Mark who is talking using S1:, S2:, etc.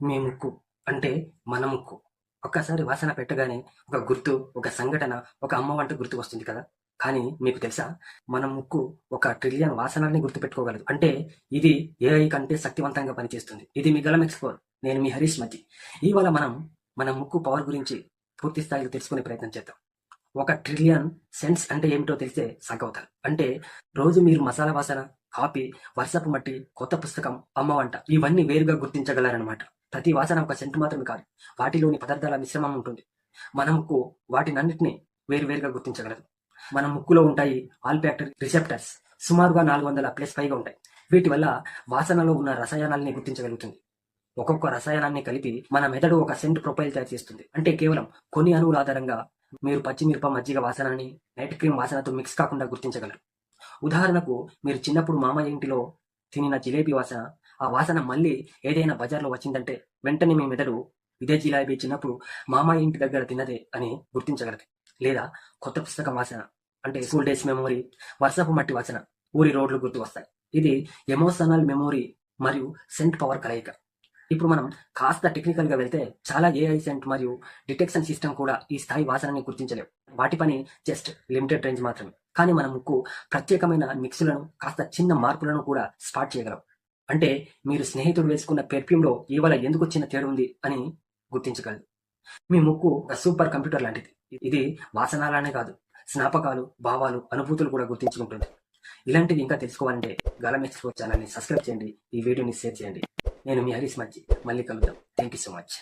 S1: మీ ముక్కు అంటే మన ముక్కు ఒక్కసారి వాసన పెట్టగానే ఒక గుర్తు ఒక సంఘటన ఒక అమ్మ వంటి గుర్తు వస్తుంది కదా? కానీ మీకు తెలుసా? మన ముక్కు ఒక ట్రిలియన్ వాసనల్ని గుర్తు పెట్టుకోగలదు అంటే ఇది ఏఐ కంటే శక్తివంతంగా పనిచేస్తుంది. ఇది మీ గలం ఎక్స్ప్లోర్ నేను మీ హరీష్ మతి ఇవాళ మనం మన ముక్కు పవర్ గురించి పూర్తి స్థాయిలో తెలుసుకునే ప్రయత్నం చేద్దాం. ఒక ట్రిలియన్ సెన్స్ అంటే ఏమిటో తెలిస్తే సాగవుతారు అంటే రోజు మీరు మసాలా వాసన కాపీ వర్షపు మట్టి కొత్త పుస్తకం అమ్మ వంట ఇవన్నీ వేరుగా గుర్తించగలరనమాట ప్రతి వాసన ఒక సెంటు మాత్రమే కాదు. వాటిలోని పదార్థాల మిశ్రమం ఉంటుంది. మన ముక్కు వాటినన్నిటిని వేరువేరుగా గుర్తించగలదు. మన ముక్కులో ఉంటాయి ఆల్ఫాక్టరీ రిసెప్టర్స్. సుమారుగా నాలుగు వందల ప్లస్ పైగా ఉంటాయి. వీటి వల్ల వాసనలో ఉన్న రసాయనాల్ని గుర్తించగలుగుతుంది. ఒక్కొక్క రసాయనాన్ని కలిపి మన మెదడు ఒక సెంట్ ప్రొఫైల్ తయారు చేస్తుంది. అంటే కేవలం కొన్ని అణువుల ఆధారంగా మీరు పచ్చిమిరప మజ్జిగ వాసనని నైట్ క్రీమ్ వాసనతో మిక్స్ కాకుండా గుర్తించగలరు. ఉదాహరణకు మీరు చిన్నప్పుడు మామయ్య ఇంటిలో తినిన జిలేబీ వాసన ఆ వాసన మళ్ళీ ఏదైనా బజార్లో వచ్చిందంటే వెంటనే మీ మెదడు ఇదే జిలాబీ చిన్నప్పుడు మామయ్య ఇంటి దగ్గర తిన్నదే అని గుర్తించగలదు. లేదా కొత్త పుస్తకం వాసన అంటే స్కూల్ డేస్ మెమొరీ వర్షపు మట్టి వాసన ఊరి రోడ్లు గుర్తు వస్తాయి. ఇది ఎమోషనల్ మెమొరీ మరియు సెంట్ పవర్ కలయిక. ఇప్పుడు మనం కాస్త టెక్నికల్గా వెళ్తే చాలా ఏఐ సెంట్ మరియు డిటెక్షన్ సిస్టమ్ కూడా ఈ స్థాయి వాసనని గుర్తించలేవు. వాటి పని జస్ట్ లిమిటెడ్ రేంజ్ మాత్రమే. కానీ మన ముక్కు ప్రత్యేకమైన మిక్సులను కాస్త చిన్న మార్పులను కూడా స్పాట్ చేయగలవు. అంటే మీరు స్నేహితుడు వేసుకున్న పెర్ఫ్యూమ్లో ఇవాళ ఎందుకు వచ్చిన తేడా ఉంది అని గుర్తించగలదు మీ ముక్కు ఒక సూపర్ కంప్యూటర్ లాంటిది. ఇది వాసనాలనే కాదు స్నాపకాలు భావాలు అనుభూతులు కూడా గుర్తించుకుంటుంది. ఇలాంటివి ఇంకా తెలుసుకోవాలంటే గలం ఎక్స్ప్లోర్ ఛానల్ని సబ్స్క్రైబ్ చేయండి ఈ వీడియోని షేర్ చేయండి. నేను మీ హరీష్ మజ్జి. మళ్ళీ కలుద్దాం. Thank you so much.